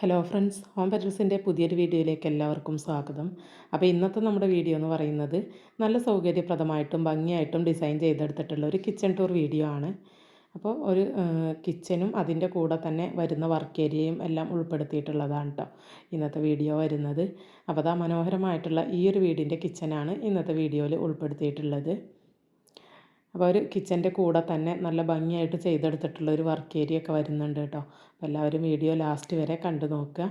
Hello friends home പെറ്റൽസിന്റെ പുതിയൊരു വീഡിയോയിലേക്ക് എല്ലാവർക്കും സ്വാഗതം. അപ്പോൾ ഇന്നത്തെ നമ്മുടെ വീഡിയോ എന്ന് പറയുന്നത് നല്ല സൗകര്യപ്രദമായിട്ടും ഭംഗിയായിട്ടും ഡിസൈൻ ചെയ്തെടുത്തിട്ടുള്ള ഒരു കിച്ചൺ ടൂർ വീഡിയോ ആണ്. അപ്പോൾ ഒരു കിച്ചനും അതിന്റെ കൂടെ തന്നെ വരുന്ന വർക്ക് ഏരിയയും എല്ലാം ഉൾപ്പെടുത്തിയിട്ടുള്ളതാണ് കേട്ടോ ഇന്നത്തെ വീഡിയോ വരുന്നത്. അപ്പോൾ അതാ മനോഹരമായിട്ടുള്ള ഈ ഒരു വീടിന്റെ കിച്ചനാണ് ഇന്നത്തെ വീഡിയോയിൽ ഉൾപ്പെടുത്തിയിട്ടുള്ളത്. അപ്പോൾ ഒരു കിച്ചന്റെ കൂടെ തന്നെ നല്ല ഭംഗിയായിട്ട് ചെയ്തെടുത്തിട്ടുള്ള ഒരു വർക്ക് ഏരിയ ഒക്കെ വരുന്നുണ്ട് കേട്ടോ. അപ്പോൾ എല്ലാവരും വീഡിയോ ലാസ്റ്റ് വരെ കണ്ടു നോക്കുക.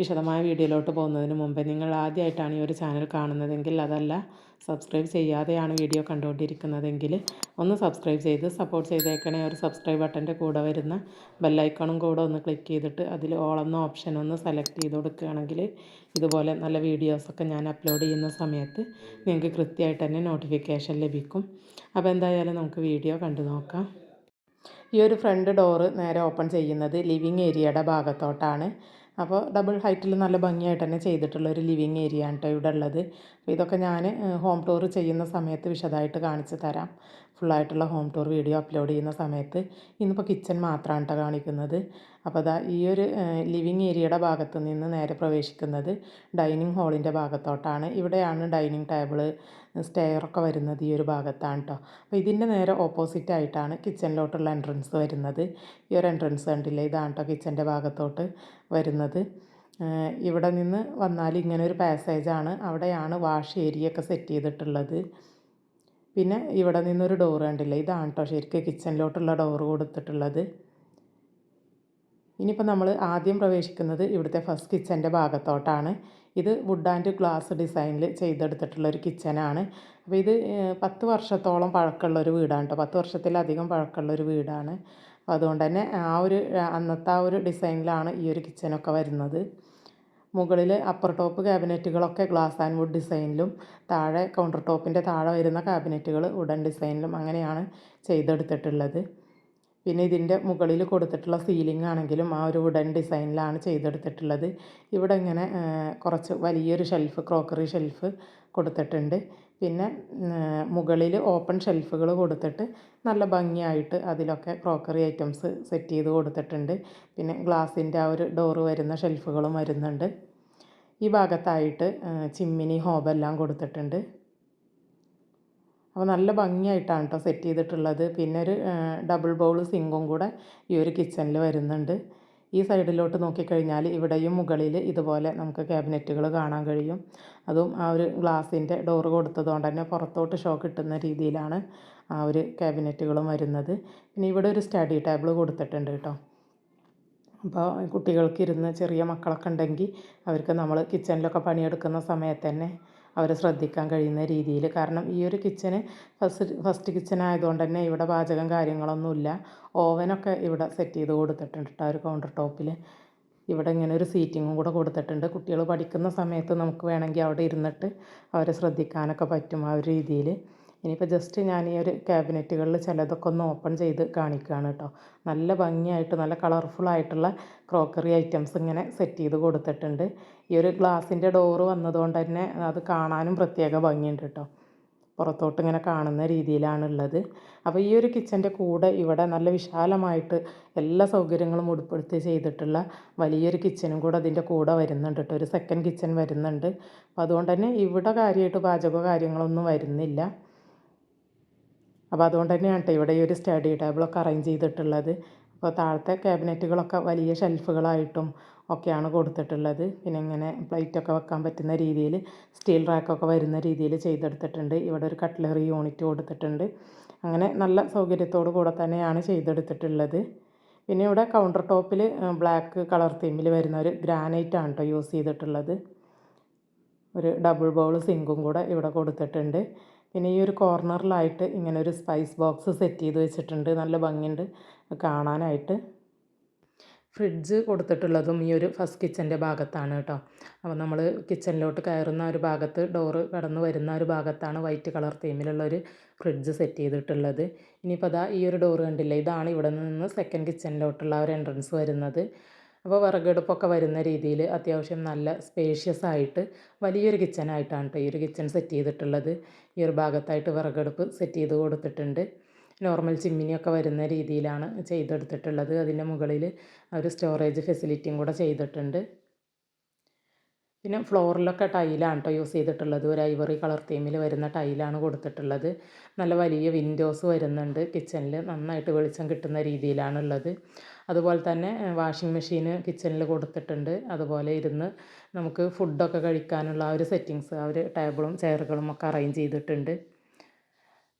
വിശദമായ വീഡിയോയിലോട്ട് പോകുന്നതിന് മുമ്പേ നിങ്ങൾ ആദ്യമായിട്ടാണ് ഈ ഒരു ചാനൽ കാണുന്നതെങ്കിൽ അതല്ല സബ്സ്ക്രൈബ് ചെയ്യാതെയാണ് വീഡിയോ കണ്ടുകൊണ്ടിരിക്കുന്നതെങ്കിൽ ഒന്ന് സബ്സ്ക്രൈബ് ചെയ്ത് സപ്പോർട്ട് ചെയ്തേക്കണേ. ഒരു സബ്സ്ക്രൈബ് ബട്ടന്റെ കൂടെ വരുന്ന ബെല്ലൈക്കണും കൂടെ ഒന്ന് ക്ലിക്ക് ചെയ്തിട്ട് അതിൽ ഓളെന്ന ഓപ്ഷൻ ഒന്ന് സെലക്ട് ചെയ്ത് കൊടുക്കുകയാണെങ്കിൽ ഇതുപോലെ നല്ല വീഡിയോസൊക്കെ ഞാൻ അപ്ലോഡ് ചെയ്യുന്ന സമയത്ത് നിങ്ങൾക്ക് കൃത്യമായിട്ട് തന്നെ നോട്ടിഫിക്കേഷൻ ലഭിക്കും. അപ്പോൾ എന്തായാലും നമുക്ക് വീഡിയോ കണ്ടു നോക്കാം. ഈ ഒരു ഫ്രണ്ട് ഡോറ് നേരെ ഓപ്പൺ ചെയ്യുന്നത് ലിവിങ് ഏരിയയുടെ ഭാഗത്തോട്ടാണ്. അപ്പോൾ ഡബിൾ ഹൈറ്റിൽ നല്ല ഭംഗിയായിട്ട് തന്നെ ചെയ്തിട്ടുള്ള ഒരു ലിവിങ് ഏരിയ ആണ് കേട്ടോ ഇവിടെ ഉള്ളത്. അപ്പോൾ ഇതൊക്കെ ഞാൻ ഹോം ടൂർ ചെയ്യുന്ന സമയത്ത് വിശദമായിട്ട് കാണിച്ചു തരാം. ഫുള്ളായിട്ടുള്ള ഹോം ടൂർ വീഡിയോ അപ്ലോഡ് ചെയ്യുന്ന സമയത്ത് ഇന്നിപ്പോൾ കിച്ചൺ മാത്രമാണ് കേട്ടോ കാണിക്കുന്നത്. അപ്പോൾ അതാ ഈ ഒരു ലിവിങ് ഏരിയയുടെ ഭാഗത്ത് നിന്ന് നേരെ പ്രവേശിക്കുന്നത് ഡൈനിങ് ഹാളിന്റെ ഭാഗത്തോട്ടാണ്. ഇവിടെയാണ് ഡൈനിങ് ടേബിൾ സ്റ്റെയറൊക്കെ വരുന്നത് ഈ ഒരു ഭാഗത്താണ് കേട്ടോ അപ്പോൾ ഇതിന്റെ നേരെ ഓപ്പോസിറ്റ് ആയിട്ടാണ് കിച്ചണിലോട്ടുള്ള എൻട്രൻസ് വരുന്നത്. ഈ ഒരു എൻട്രൻസ് കണ്ടില്ലേ? ഇതാണ് കേട്ടോ കിച്ചന്റെ ഭാഗത്തോട്ട് വരുന്നത്. ഇവിടെ നിന്ന് വന്നാൽ ഇങ്ങനെ ഒരു പാസേജാണ്. അവിടെയാണ് വാഷ് ഏരിയ ഒക്കെ സെറ്റ് ചെയ്തിട്ടുള്ളത്. പിന്നെ ഇവിടെ നിന്നൊരു ഡോർ കണ്ടില്ല? ഇതാണ് കേട്ടോ ശരിക്കും കിച്ചണിലോട്ടുള്ള ഡോറ് കൊടുത്തിട്ടുള്ളത്. ഇനിയിപ്പോൾ നമ്മൾ ആദ്യം പ്രവേശിക്കുന്നത് ഇവിടുത്തെ ഫസ്റ്റ് കിച്ചന്റെ ഭാഗത്തോട്ടാണ്. ഇത് വുഡ് ആൻഡ് ഗ്ലാസ് ഡിസൈനിൽ ചെയ്തെടുത്തിട്ടുള്ള ഒരു കിച്ചനാണ് അപ്പോൾ ഇത് പത്ത് വർഷത്തോളം പഴക്കമുള്ള ഒരു വീടാണ് കേട്ടോ പത്ത് വർഷത്തിലധികം പഴക്കമുള്ള ഒരു വീടാണ്. അപ്പോൾ അതുകൊണ്ട് തന്നെ ആ ഒരു അന്നത്തെ ആ ഒരു ഡിസൈനിലാണ് ഈ ഒരു കിച്ചനൊക്കെ വരുന്നത്. മുകളിൽ അപ്പർ ടോപ്പ് ക്യാബിനറ്റുകളൊക്കെ ഗ്ലാസ് ആൻഡ് വുഡ് ഡിസൈനിലും താഴെ കൗണ്ടർ ടോപ്പിന്റെ താഴെ വരുന്ന ക്യാബിനറ്റുകൾ വുഡൻ ഡിസൈനിലും അങ്ങനെയാണ് ചെയ്തെടുത്തിട്ടുള്ളത്. പിന്നെ ഇതിന്റെ മുകളിൽ കൊടുത്തിട്ടുള്ള സീലിംഗ് ആണെങ്കിലും ആ ഒരു വുഡൻ ഡിസൈനിലാണ് ചെയ്തെടുത്തിട്ടുള്ളത്. ഇവിടെ ഇങ്ങനെ കുറച്ച് വലിയൊരു ഷെൽഫ് ക്രോക്കറി ഷെൽഫ് കൊടുത്തിട്ടുണ്ട്. പിന്നെ മുകളിൽ ഓപ്പൺ ഷെൽഫുകൾ കൊടുത്തിട്ട് നല്ല ഭംഗിയായിട്ട് അതിലൊക്കെ ക്രോക്കറി ഐറ്റംസ് സെറ്റ് ചെയ്ത് കൊടുത്തിട്ടുണ്ട്. പിന്നെ ഗ്ലാസിന്റെ ആ ഒരു ഡോറ് വരുന്ന ഷെൽഫുകളും വരുന്നുണ്ട്. ഈ ഭാഗത്തായിട്ട് ചിമ്മിനി ഹോബെല്ലാം കൊടുത്തിട്ടുണ്ട്. അപ്പോൾ നല്ല ഭംഗിയായിട്ടാണ് കേട്ടോ സെറ്റ് ചെയ്തിട്ടുള്ളത്. പിന്നെ ഒരു ഡബിൾ ബൗൾ സിങ്കും കൂടെ ഈ ഒരു കിച്ചണിൽ വരുന്നുണ്ട്. ഈ സൈഡിലോട്ട് നോക്കിക്കഴിഞ്ഞാൽ ഇവിടെയും മുകളിൽ ഇതുപോലെ നമുക്ക് ക്യാബിനറ്റുകൾ കാണാൻ കഴിയും. അതും ആ ഒരു ഗ്ലാസിന്റെ ഡോറ് കൊടുത്തതുകൊണ്ട് തന്നെ പുറത്തോട്ട് ഷോ കിട്ടുന്ന രീതിയിലാണ് ആ ഒരു ക്യാബിനറ്റുകളും വരുന്നത്. പിന്നെ ഇവിടെ ഒരു സ്റ്റഡി ടേബിൾ കൊടുത്തിട്ടുണ്ട് കേട്ടോ. അപ്പോൾ കുട്ടികൾക്ക് ഇരുന്ന് ചെറിയ മക്കളൊക്കെ ഉണ്ടെങ്കിൽ അവർക്ക് നമ്മൾ കിച്ചണിലൊക്കെ പണിയെടുക്കുന്ന സമയത്ത് തന്നെ അവരെ ശ്രദ്ധിക്കാൻ കഴിയുന്ന രീതിയിൽ. കാരണം ഈ ഒരു കിച്ചന് ഫസ്റ്റ് ഫസ്റ്റ് കിച്ചൺ ആയതുകൊണ്ട് തന്നെ ഇവിടെ പാചകം കാര്യങ്ങളൊന്നുമില്ല. ഓവനൊക്കെ ഇവിടെ സെറ്റ് ചെയ്ത് കൊടുത്തിട്ടുണ്ട് കേട്ടോ ഒരു കൗണ്ടർ ടോപ്പിൽ ഇവിടെ ഇങ്ങനെ ഒരു സീറ്റിങ്ങും കൂടെ കൊടുത്തിട്ടുണ്ട്. കുട്ടികൾ പഠിക്കുന്ന സമയത്ത് നമുക്ക് വേണമെങ്കിൽ അവിടെ ഇരുന്നിട്ട് അവരെ ശ്രദ്ധിക്കാനൊക്കെ പറ്റും ആ ഒരു രീതിയിൽ. ഇനിയിപ്പോൾ ജസ്റ്റ് ഞാൻ ഈ ഒരു ക്യാബിനറ്റുകളിൽ ചിലതൊക്കെ ഒന്ന് ഓപ്പൺ ചെയ്ത് കാണിക്കുകയാണ് കേട്ടോ. നല്ല ഭംഗിയായിട്ട് നല്ല കളർഫുൾ ആയിട്ടുള്ള ക്രോക്കറി ഐറ്റംസ് ഇങ്ങനെ സെറ്റ് ചെയ്ത് കൊടുത്തിട്ടുണ്ട്. ഈ ഒരു ഗ്ലാസിന്റെ ഡോറ് വന്നതുകൊണ്ട് തന്നെ അത് കാണാനും പ്രത്യേക ഭംഗിയുണ്ട് കേട്ടോ. പുറത്തോട്ട് ഇങ്ങനെ കാണുന്ന രീതിയിലാണുള്ളത്. അപ്പോൾ ഈ ഒരു കിച്ചന്റെ കൂടെ ഇവിടെ നല്ല വിശാലമായിട്ട് എല്ലാ സൗകര്യങ്ങളും ഉൾപ്പെടുത്തി ചെയ്തിട്ടുള്ള വലിയൊരു കിച്ചനും കൂടെ അതിന്റെ കൂടെ വരുന്നുണ്ട് കേട്ടോ. ഒരു സെക്കൻഡ് കിച്ചൻ വരുന്നുണ്ട്. അപ്പോൾ അതുകൊണ്ട് തന്നെ ഇവിടെ കാര്യമായിട്ട് പാചക കാര്യങ്ങളൊന്നും വരുന്നില്ല. അപ്പോൾ അതുകൊണ്ട് തന്നെയാണ് കേട്ടോ ഇവിടെ ഈ ഒരു സ്റ്റഡി ടേബിളൊക്കെ അറേഞ്ച് ചെയ്തിട്ടുള്ളത്. അപ്പോൾ താഴത്തെ ക്യാബിനറ്റുകളൊക്കെ വലിയ ഷെൽഫുകളായിട്ടും ഒക്കെയാണ് കൊടുത്തിട്ടുള്ളത്. പിന്നെ ഇങ്ങനെ പ്ലേറ്റൊക്കെ വെക്കാൻ പറ്റുന്ന രീതിയിൽ സ്റ്റീൽ റാക്കൊക്കെ വരുന്ന രീതിയിൽ ചെയ്തെടുത്തിട്ടുണ്ട്. ഇവിടെ ഒരു കട്ട്ലറി യൂണിറ്റ് കൊടുത്തിട്ടുണ്ട്. അങ്ങനെ നല്ല സൗകര്യത്തോടു കൂടെ തന്നെയാണ് ചെയ്തെടുത്തിട്ടുള്ളത്. പിന്നെ ഇവിടെ കൗണ്ടർ ടോപ്പിൽ ബ്ലാക്ക് കളർ തീമിൽ വരുന്ന ഒരു ഗ്രാനൈറ്റ് ആണ് കേട്ടോ യൂസ് ചെയ്തിട്ടുള്ളത്. ഒരു ഡബിൾ ബൗൾ സിങ്കും കൂടെ ഇവിടെ കൊടുത്തിട്ടുണ്ട്. പിന്നെ ഈ ഒരു കോർണറിലായിട്ട് ഇങ്ങനെ ഒരു സ്പൈസ് ബോക്സ് സെറ്റ് ചെയ്ത് വെച്ചിട്ടുണ്ട്. നല്ല ഭംഗിയുണ്ട്. കാണാനായിട്ട്. ഫ്രിഡ്ജ് കൊടുത്തിട്ടുള്ളതും ഈ ഒരു ഫസ്റ്റ് കിച്ചന്റെ ഭാഗത്താണ് കേട്ടോ. അപ്പോൾ നമ്മൾ കിച്ചനിലോട്ട് കയറുന്ന ഒരു ഭാഗത്ത് ഡോറ് കടന്ന് വരുന്ന ഒരു ഭാഗത്താണ് വൈറ്റ് കളർ തീമിലുള്ള ഒരു ഫ്രിഡ്ജ് സെറ്റ് ചെയ്തിട്ടുള്ളത്. ഇനിയിപ്പോൾ അതാ ഈ ഒരു ഡോറ് കണ്ടില്ലേ? ഇതാണ് ഇവിടെ നിന്ന് സെക്കൻഡ് കിച്ചണിലോട്ടുള്ള ഒരു എൻട്രൻസ് വരുന്നത്. അപ്പോൾ വിറകടുപ്പൊക്കെ വരുന്ന രീതിയിൽ അത്യാവശ്യം നല്ല സ്പേഷ്യസ് ആയിട്ട് വലിയൊരു കിച്ചനായിട്ടാണ് കേട്ടോ ഈ ഒരു കിച്ചൺ സെറ്റ് ചെയ്തിട്ടുള്ളത്. ഈ ഒരു ഭാഗത്തായിട്ട് വിറകടുപ്പ് സെറ്റ് ചെയ്ത് കൊടുത്തിട്ടുണ്ട്. നോർമൽ ചിമ്മിനിയൊക്കെ വരുന്ന രീതിയിലാണ് ചെയ്തെടുത്തിട്ടുള്ളത്. അതിന്റെ മുകളിൽ ഒരു സ്റ്റോറേജ് ഫെസിലിറ്റിയും കൂടെ ചെയ്തിട്ടുണ്ട്. പിന്നെ ഫ്ലോറിലൊക്കെ ടൈലാണ് കേട്ടോ യൂസ് ചെയ്തിട്ടുള്ളത്. ഒരു ഐവറി കളർ തീമിൽ വരുന്ന ടൈലാണ് കൊടുത്തിട്ടുള്ളത്. നല്ല വലിയ വിൻഡോസ് വരുന്നുണ്ട്. കിച്ചണിൽ നന്നായിട്ട് വെളിച്ചം കിട്ടുന്ന രീതിയിലാണുള്ളത്. അതുപോലെ തന്നെ വാഷിംഗ് മെഷീന് കിച്ചണിൽ കൊടുത്തിട്ടുണ്ട്. അതുപോലെ ഇരുന്ന് നമുക്ക് ഫുഡൊക്കെ കഴിക്കാനുള്ള ആ ഒരു സെറ്റിങ്സ് ആ ഒരു ടേബിളും ചെയറുകളും ഒക്കെ അറേഞ്ച് ചെയ്തിട്ടുണ്ട്.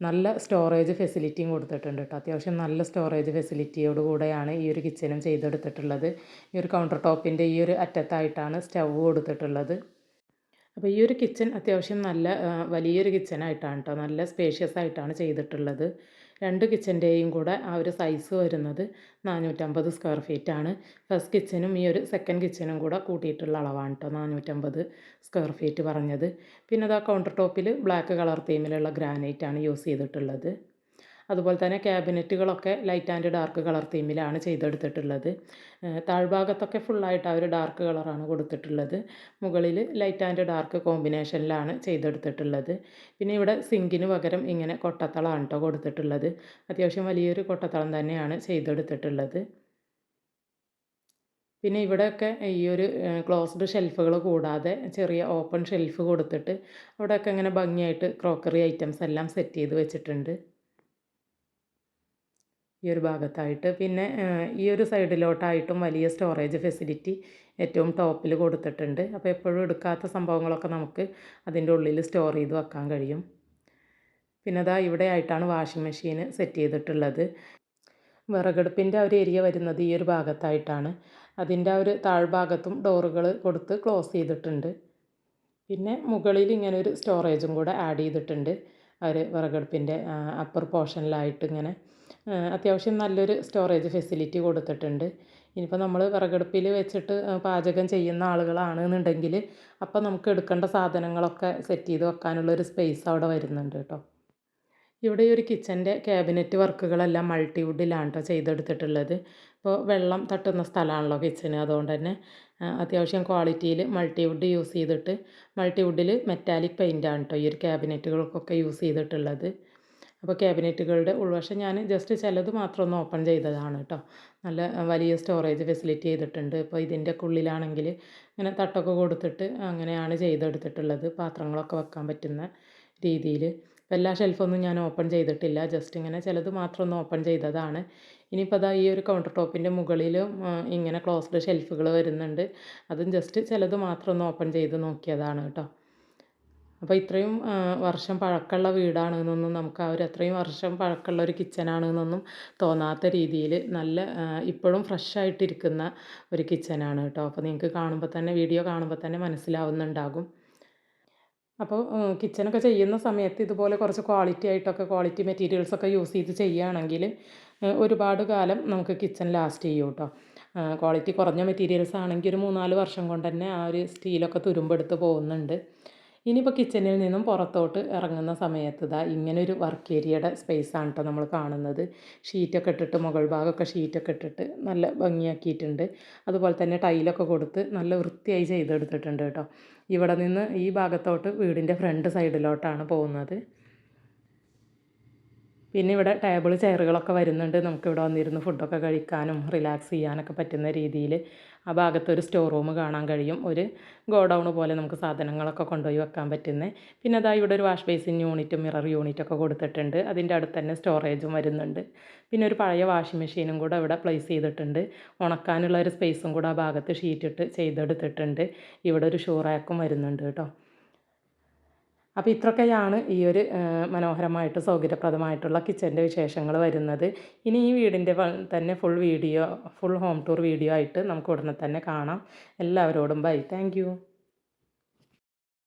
നല്ല സ്റ്റോറേജ് ഫെസിലിറ്റിയും കൊടുത്തിട്ടുണ്ട് കേട്ടോ അത്യാവശ്യം നല്ല സ്റ്റോറേജ് ഫെസിലിറ്റിയോട് കൂടെയാണ് ഈ ഒരു കിച്ചനും ചെയ്തെടുത്തിട്ടുള്ളത്. ഈ ഒരു കൗണ്ടർ ടോപ്പിന്റെ ഈ ഒരു അറ്റത്തായിട്ടാണ് സ്റ്റവ് കൊടുത്തിട്ടുള്ളത്. അപ്പോൾ ഈ ഒരു കിച്ചൺ അത്യാവശ്യം നല്ല വലിയൊരു കിച്ചനായിട്ടാണ് കേട്ടോ നല്ല സ്പേഷ്യസ് ആയിട്ടാണ് ചെയ്തിട്ടുള്ളത്. രണ്ട് കിച്ചന്റെയും കൂടെ ആ ഒരു സൈസ് വരുന്നത് നാനൂറ്റമ്പത് സ്ക്വയർ ഫീറ്റ് ആണ്. ഫസ്റ്റ് കിച്ചനും ഈ ഒരു സെക്കൻഡ് കിച്ചനും കൂടെ കൂട്ടിയിട്ടുള്ള അളവാണ് കേട്ടോ നാനൂറ്റമ്പത് സ്ക്വയർ ഫീറ്റ് പറഞ്ഞത്. പിന്നെ അത് ആ കൗണ്ടർ ടോപ്പിൽ ബ്ലാക്ക് കളർ തീമിലുള്ള ഗ്രാനൈറ്റ് ആണ് യൂസ് ചെയ്തിട്ടുള്ളത്. അതുപോലെ തന്നെ ക്യാബിനറ്റുകളൊക്കെ ലൈറ്റ് ആൻഡ് ഡാർക്ക് കളർ തീമിലാണ് ചെയ്തെടുത്തിട്ടുള്ളത്. താഴ്ഭാഗത്തൊക്കെ ഫുള്ളായിട്ട് ആ ഒരു ഡാർക്ക് കളറാണ് കൊടുത്തിട്ടുള്ളത്. മുകളിൽ ലൈറ്റ് ആൻഡ് ഡാർക്ക് കോമ്പിനേഷനിലാണ് ചെയ്തെടുത്തിട്ടുള്ളത്. പിന്നെ ഇവിടെ സിങ്കിന് പകരം ഇങ്ങനെ കൊട്ടത്തളമാണ് കേട്ടോ കൊടുത്തിട്ടുള്ളത്. അത്യാവശ്യം വലിയൊരു കൊട്ടത്തളം തന്നെയാണ് ചെയ്തെടുത്തിട്ടുള്ളത്. പിന്നെ ഇവിടെയൊക്കെ ഈ ഒരു ക്ലോസ്ഡ് ഷെൽഫുകൾ കൂടാതെ ചെറിയ ഓപ്പൺ ഷെൽഫ് കൊടുത്തിട്ട് അവിടെയൊക്കെ ഇങ്ങനെ ഭംഗിയായിട്ട് ക്രോക്കറി ഐറ്റംസ് എല്ലാം സെറ്റ് ചെയ്ത് വെച്ചിട്ടുണ്ട്. ഈ ഒരു ഭാഗത്തായിട്ട്. പിന്നെ ഈ ഒരു സൈഡിലോട്ടായിട്ടും വലിയ സ്റ്റോറേജ് ഫെസിലിറ്റി ഏറ്റവും ടോപ്പിൽ കൊടുത്തിട്ടുണ്ട്. അപ്പോൾ എപ്പോഴും എടുക്കാത്ത സംഭവങ്ങളൊക്കെ നമുക്ക് അതിന്റെ ഉള്ളിൽ സ്റ്റോർ ചെയ്ത് വെക്കാൻ കഴിയും. പിന്നെ അതാ ഇവിടെ ആയിട്ടാണ് വാഷിംഗ് മെഷീൻ സെറ്റ് ചെയ്തിട്ടുള്ളത്. വിറകടുപ്പിന്റെ ഒരു ഏരിയ വരുന്നത് ഈ ഒരു ഭാഗത്തായിട്ടാണ്. അതിന്റെ ആ ഒരു താഴ്ഭാഗത്തും ഡോറുകൾ കൊടുത്ത് ക്ലോസ് ചെയ്തിട്ടുണ്ട്. പിന്നെ മുകളിൽ ഇങ്ങനെ ഒരു സ്റ്റോറേജും കൂടെ ആഡ് ചെയ്തിട്ടുണ്ട്. ഒരു വിറകടുപ്പിന്റെ അപ്പർ പോർഷനിലായിട്ട് ഇങ്ങനെ. അത്യാവശ്യം നല്ലൊരു സ്റ്റോറേജ് ഫെസിലിറ്റി കൊടുത്തിട്ടുണ്ട്. ഇനിയിപ്പോൾ നമ്മൾ വിറകടുപ്പിൽ വെച്ചിട്ട് പാചകം ചെയ്യുന്ന ആളുകളാണ് എന്നുണ്ടെങ്കിൽ അപ്പോൾ നമുക്ക് എടുക്കേണ്ട സാധനങ്ങളൊക്കെ സെറ്റ് ചെയ്ത് വെക്കാനുള്ളൊരു സ്പേസ് അവിടെ വരുന്നുണ്ട് കേട്ടോ. ഇവിടെ ഈ ഒരു കിച്ചന്റെ ക്യാബിനറ്റ് വർക്കുകളെല്ലാം മൾട്ടിവുഡിലാണ് കേട്ടോ ചെയ്തെടുത്തിട്ടുള്ളത്. ഇപ്പോൾ വെള്ളം തട്ടുന്ന സ്ഥലമാണല്ലോ കിച്ചന് അതുകൊണ്ട് തന്നെ അത്യാവശ്യം ക്വാളിറ്റിയിൽ മൾട്ടിവുഡ് യൂസ് ചെയ്തിട്ട് മൾട്ടിവുഡിൽ മെറ്റാലിക് പെയിന്റാണ് കേട്ടോ ഈ ഒരു ക്യാബിനറ്റുകൾക്കൊക്കെ യൂസ് ചെയ്തിട്ടുള്ളത്. അപ്പോൾ ക്യാബിനറ്റുകളുടെ ഉൾവശം ഞാൻ ജസ്റ്റ് ചിലത് മാത്രം ഒന്ന് ഓപ്പൺ ചെയ്തതാണ് കേട്ടോ. നല്ല വലിയ സ്റ്റോറേജ് ഫെസിലിറ്റി ചെയ്തിട്ടുണ്ട്. ഇപ്പോൾ ഇതിന്റെ ഉള്ളിലാണെങ്കിൽ ഇങ്ങനെ തട്ടൊക്കെ കൊടുത്തിട്ട് അങ്ങനെയാണ് ചെയ്തെടുത്തിട്ടുള്ളത്. പാത്രങ്ങളൊക്കെ വെക്കാൻ പറ്റുന്ന രീതിയിൽ. എല്ലാ ഷെൽഫൊന്നും ഞാൻ ഓപ്പൺ ചെയ്തിട്ടില്ല. ജസ്റ്റ് ഇങ്ങനെ ചിലത് മാത്രം ഒന്ന് ഓപ്പൺ ചെയ്തതാണ്. ഇനിയിപ്പോൾ അതാ ഈ ഒരു കൗണ്ടർ ടോപ്പിന്റെ മുകളിലും ഇങ്ങനെ ക്ലോസ്ഡ് ഷെൽഫുകൾ വരുന്നുണ്ട്. അതും ജസ്റ്റ് ചിലത് മാത്രം ഒന്ന് ഓപ്പൺ ചെയ്ത് നോക്കിയതാണ് കേട്ടോ. അപ്പോൾ ഇത്രയും വർഷം പഴക്കമുള്ള വീടാണെന്നൊന്നും നമുക്ക് ആ ഒരു അത്രയും വർഷം പഴക്കമുള്ള ഒരു കിച്ചനാണെന്നൊന്നും തോന്നാത്ത രീതിയിൽ നല്ല ഇപ്പോഴും ഫ്രഷ് ആയിട്ടിരിക്കുന്ന ഒരു കിച്ചനാണ് കേട്ടോ. അപ്പോൾ നിങ്ങൾക്ക് കാണുമ്പോൾ തന്നെ വീഡിയോ കാണുമ്പോൾ തന്നെ മനസ്സിലാവുന്നുണ്ടാകും. അപ്പോൾ കിച്ചനൊക്കെ ചെയ്യുന്ന സമയത്ത് ഇതുപോലെ കുറച്ച് ക്വാളിറ്റി ആയിട്ടൊക്കെ ക്വാളിറ്റി മെറ്റീരിയൽസൊക്കെ യൂസ് ചെയ്ത് ചെയ്യുകയാണെങ്കിൽ ഒരുപാട് കാലം നമുക്ക് കിച്ചൺ ലാസ്റ്റ് ചെയ്യും കേട്ടോ. ക്വാളിറ്റി കുറഞ്ഞ മെറ്റീരിയൽസ് ആണെങ്കിൽ ഒരു മൂന്നാൽ വർഷം കൊണ്ട് തന്നെ ആ ഒരു സ്റ്റീലൊക്കെ തുരുമ്പെടുത്ത് പോകുന്നുണ്ട്. ഇനിയിപ്പോൾ കിച്ചണിൽ നിന്നും പുറത്തോട്ട് ഇറങ്ങുന്ന സമയത്ത് ഇതാ ഇങ്ങനൊരു വർക്ക് ഏരിയയുടെ സ്പേസാണ് കേട്ടോ നമ്മൾ കാണുന്നത്. ഷീറ്റൊക്കെ ഇട്ടിട്ട് മുകൾ ഭാഗമൊക്കെ ഷീറ്റൊക്കെ ഇട്ടിട്ട് നല്ല ഭംഗിയാക്കിയിട്ടുണ്ട്. അതുപോലെ തന്നെ ടൈലൊക്കെ കൊടുത്ത് നല്ല വൃത്തിയായി ചെയ്തെടുത്തിട്ടുണ്ട് കേട്ടോ ഇവിടെ നിന്ന് ഈ ഭാഗത്തോട്ട് വീടിന്റെ ഫ്രണ്ട് സൈഡിലോട്ടാണ് പോകുന്നത്. പിന്നെ ഇവിടെ ടേബിൾ ചെയറുകളൊക്കെ വരുന്നുണ്ട്. നമുക്ക് ഇവിടെ വന്നിരുന്ന് ഫുഡൊക്കെ കഴിക്കാനും റിലാക്സ് ചെയ്യാനൊക്കെ പറ്റുന്ന രീതിയിൽ ആ ഭാഗത്തൊരു സ്റ്റോർ റൂം കാണാൻ കഴിയും. ഒരു ഗോഡൗൺ പോലെ നമുക്ക് സാധനങ്ങളൊക്കെ കൊണ്ടുപോയി വെക്കാൻ പറ്റുന്നത് പിന്നെ അതാ ഇവിടെ ഒരു വാഷ് ബേസിൻ യൂണിറ്റും മിറർ യൂണിറ്റൊക്കെ കൊടുത്തിട്ടുണ്ട്. അതിന്റെ അടുത്ത് തന്നെ സ്റ്റോറേജും വരുന്നുണ്ട്. പിന്നെ ഒരു പഴയ വാഷിംഗ് മെഷീനും കൂടെ ഇവിടെ പ്ലേസ് ചെയ്തിട്ടുണ്ട്. ഉണക്കാനുള്ള ഒരു സ്പേസും കൂടെ ആ ഭാഗത്ത് ഷീറ്റിട്ട് ചെയ്തെടുത്തിട്ടുണ്ട്. ഇവിടെ ഒരു ഷൂ റാക്കും വരുന്നുണ്ട് കേട്ടോ. അപ്പോൾ ഇത്രയൊക്കെയാണ് ഈ ഒരു മനോഹരമായിട്ട് സൗകര്യപ്രദമായിട്ടുള്ള കിച്ചന്റെ വിശേഷങ്ങൾ വരുന്നത്. ഇനി ഈ വീടിന്റെ തന്നെ full video full home tour video ആയിട്ട് നമുക്ക് ഉടനെ തന്നെ കാണാം. എല്ലാവരോടും ബൈ താങ്ക്